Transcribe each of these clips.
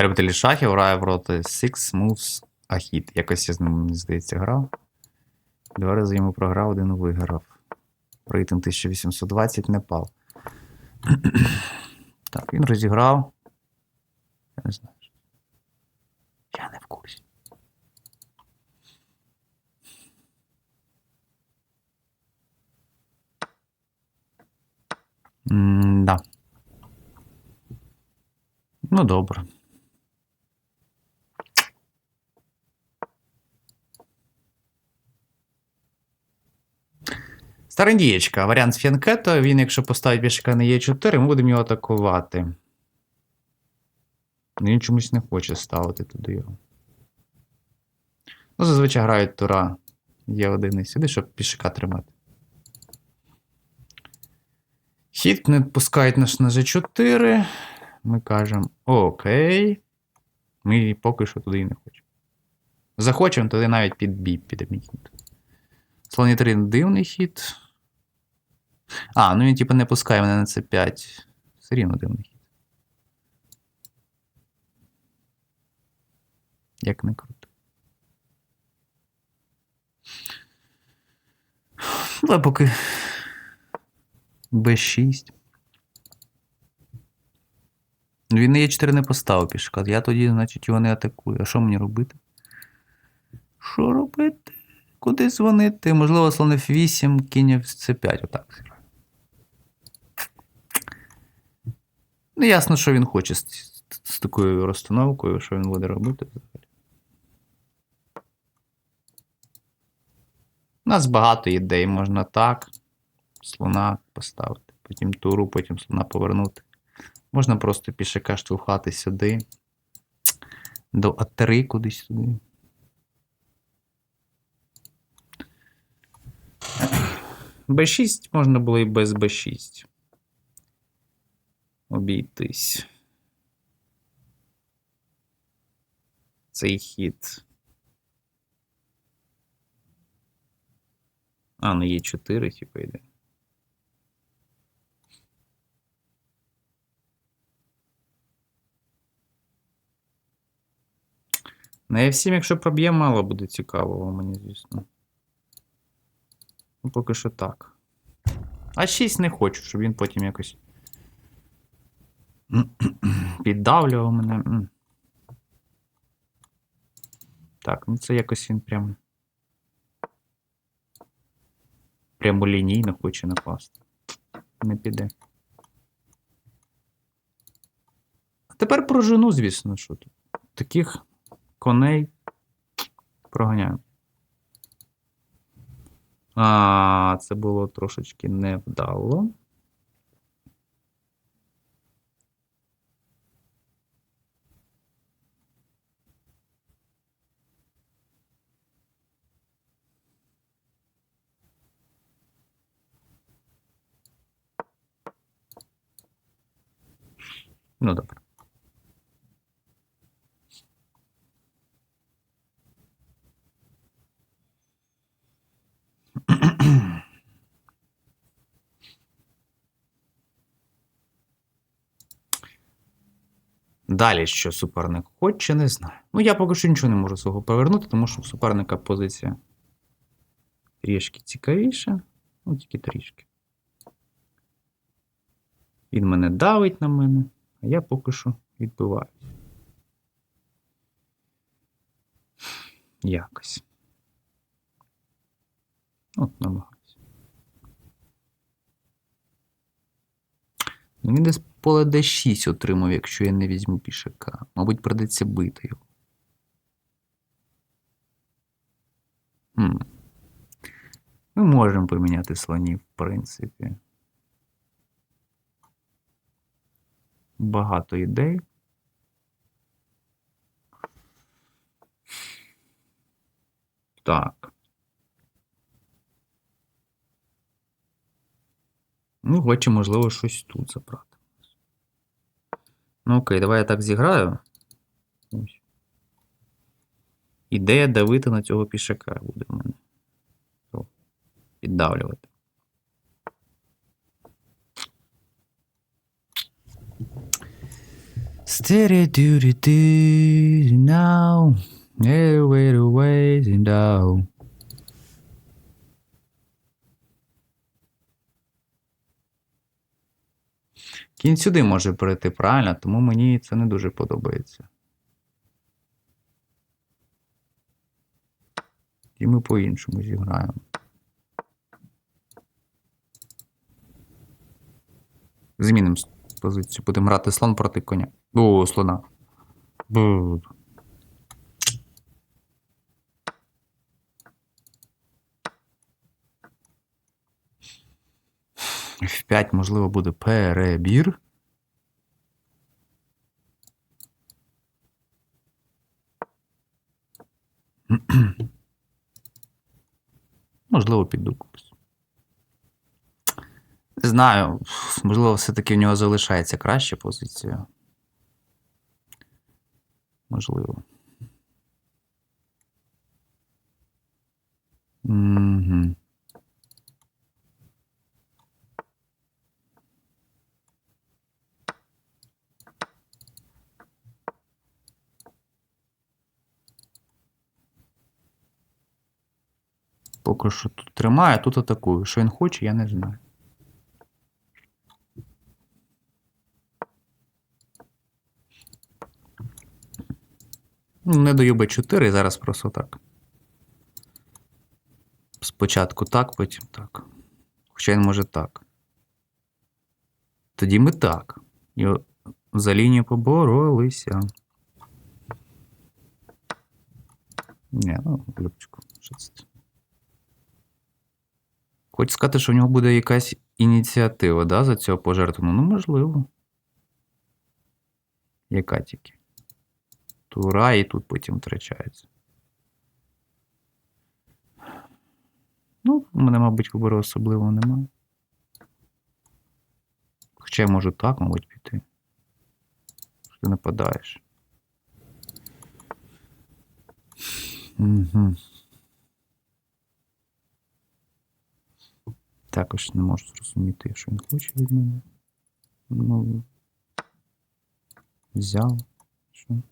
Любителі шахів грає проти Six Moves Ахід. Якось я з ним, мені здається, грав. Два рази йому програв, один виграв. Рейтинг 1820 не пав. так, він розіграв. Я не знаю. Я не в курсі. М-да. Ну, добре. Стародієчка, варіант з. Він, якщо поставить пішка на Е4, ми будемо його атакувати. Ну, Він чомусь не хоче ставити туди його. Ну, зазвичай грають тура Е1 і сюди, щоб пішака тримати. Хід не пускають наш на G4. Ми кажемо окей. Ми поки що туди і не хочемо. Захочемо, туди навіть під бій піде мій. Слоні 3 дивний хід. А, ну він типу не пускає мене на C5. Все рівно дивний хід. Як не круто. Давай поки B6. Ну, Він на Е4 не поставив пішка. Я тоді, значить, його не атакую. А що мені робити? Що робити? Куди дзвонити? Можливо, слон F8, кінь в C5. Отак зіграю. Ну, ясно, що він хоче з, з такою розстановкою, що він буде робити взагалі. У нас багато ідей. Можна так. Слона поставити, потім туру, потім слона повернути. Можна просто пішака штовхати сюди. До А3 кудись сюди. Б6 можна було і без Б6. Обійтись. Цей хід. А, ну є 4, типу, йде. На F7, якщо проб'є, мало буде цікавого, мені, звісно. Ну, поки що так. А 6 не хочу, щоб він потім якось. Піддавлював мене. Так, ну це якось він прям. Прямолінійно хоче напасти. Не піде. А тепер про жену, звісно, що тут. Таких коней проганяємо. А, це було трошечки невдало. Ну, добре. Далі, що суперник хоче, не знаю. Ну, я поки що нічого не можу свого повернути, тому що у суперника позиція трішки цікавіша. Ну, тільки трішки. Він мене давить на мене, а я поки що відбиваюсь. Якось. От, намагаюся. Ну, він десь поле D6 отримав, якщо я не візьму пішака. Мабуть, придеться бити його. Ми можемо поміняти слонів, в принципі. Багато ідей. Так. Ну, хоче, можливо, щось тут забрати. Ну, окей, давай я так зіграю. Ось. Ідея давити на цього пішака буде в мене. Піддавлювати. Steady duty duty now. Every the ways and down. Кінь сюди може перейти правильно, тому мені це не дуже подобається. І ми по-іншому зіграємо. Змінимо позицію. Будемо грати слон проти коня. О, слона. Бу. F5, можливо, буде перебір. Можливо, піду кудись. Не знаю, можливо, все-таки в нього залишається краща позиція. Можливо. Угу. Поки що тут тримаю, а тут атакую. Що він хоче, я не знаю. Не даю Б4, зараз просто так. Спочатку так, потім так. Хоча він може так. Тоді ми так. І за лінію поборолися. Ні, ну, Любчику, це? Хочу сказати, що в нього буде якась ініціатива, да, за цього пожертву. Ну, можливо. Яка тільки. Тура і тут потім втрачається. Ну, у мене, мабуть, вибору особливо немає. Хоча я можу так, мабуть, піти. Що ти нападаєш. Угу. Також не можу зрозуміти, що він хоче від мене. Ну. Взяв. Що?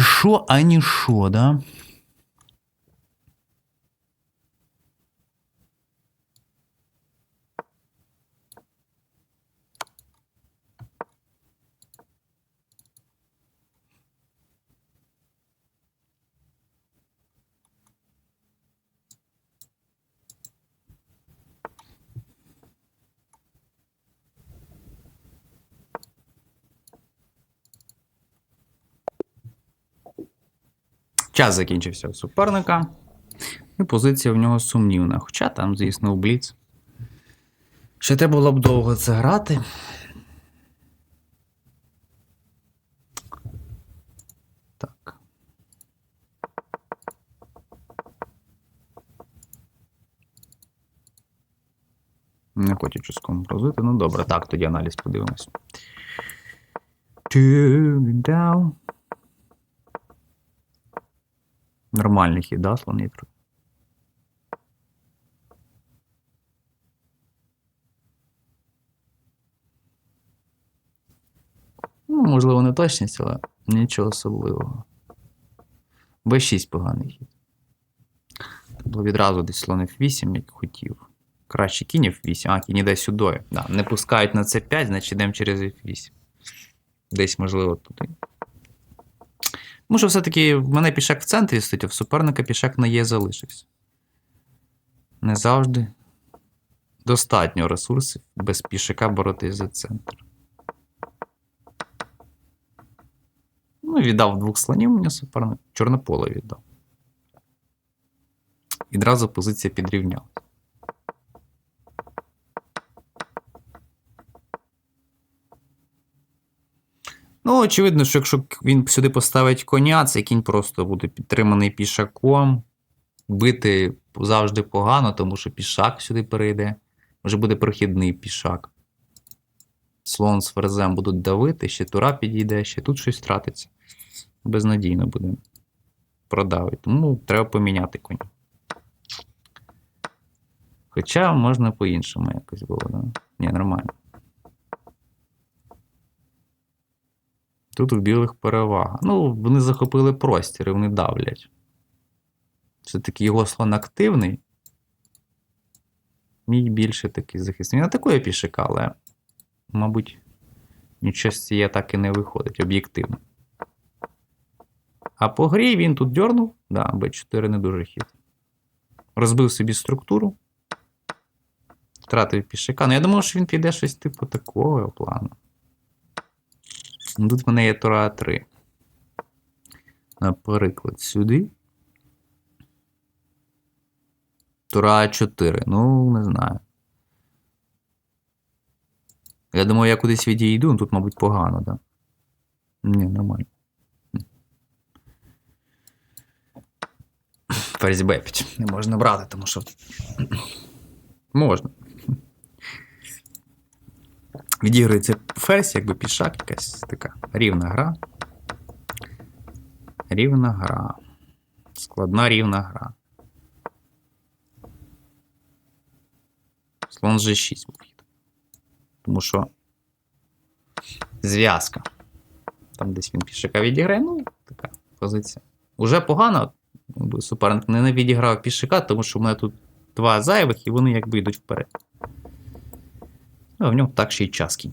Що, а не що, да? Час закінчився у суперника. І позиція в нього сумнівна. Хоча там, звісно, у Бліц. Ще треба було б довго це грати. Так. Не хочу чуском розвити. Ну добре, так, тоді аналіз подивимось. Down. Нормальний хід, да, слон? Ну, можливо, не точність, але нічого особливого. Б6 поганий хід. Було відразу десь слон F8, як хотів. Краще кінь F8, а кінь іде сюди. Да, не пускають на C5, значить йдемо через F8. Десь, можливо, туди. Тому що все-таки в мене пішак в центрі стоїть, а в суперника пішак на Є залишився. Не завжди достатньо ресурсів без пішака боротись за центр. Ну, віддав двох слонів мені суперник. Чорнополе віддав. Відразу позиція підрівняла. Очевидно, що якщо він сюди поставить коня, цей кінь просто буде підтриманий пішаком. Бити завжди погано, тому що пішак сюди перейде. Вже буде прохідний пішак. Слон з ферзем будуть давити, ще тура підійде, ще тут щось втратиться. Безнадійно буде продавити. Тому треба поміняти коня. Хоча можна по-іншому якось було, да? Ні, нормально. Тут у білих перевага. Ну, вони захопили простір і вони давлять. Все-таки його слон активний. Мій більше такий захисний. Він атакує пішика, але, мабуть, нічого з цієї атаки не виходить об'єктивно. А по грі він тут дьорнув. Да, Б4 не дуже хід. Розбив собі структуру. Втратив пішака. Ну, я думав, що він піде щось типу такого плану. Ну, Тут в мене є Тура 3. Наприклад, сюди. Тура 4. Ну, не знаю. Я думаю, я кудись відійду, ну тут, мабуть, погано, так? Да? Ні, нормально. Ферзь Б5. Не можна брати, тому що. Можна. Відігрується ферзь, якби пішак, якась така рівна гра. Рівна гра. Складна рівна гра. Слон G6 був. Тому що зв'язка. Там десь він пішака відіграє, ну, така позиція. Уже погано. Суперник не відіграв пішака, тому що в мене тут два зайвих, і вони якби йдуть вперед. В ньому так ще час кінчиться.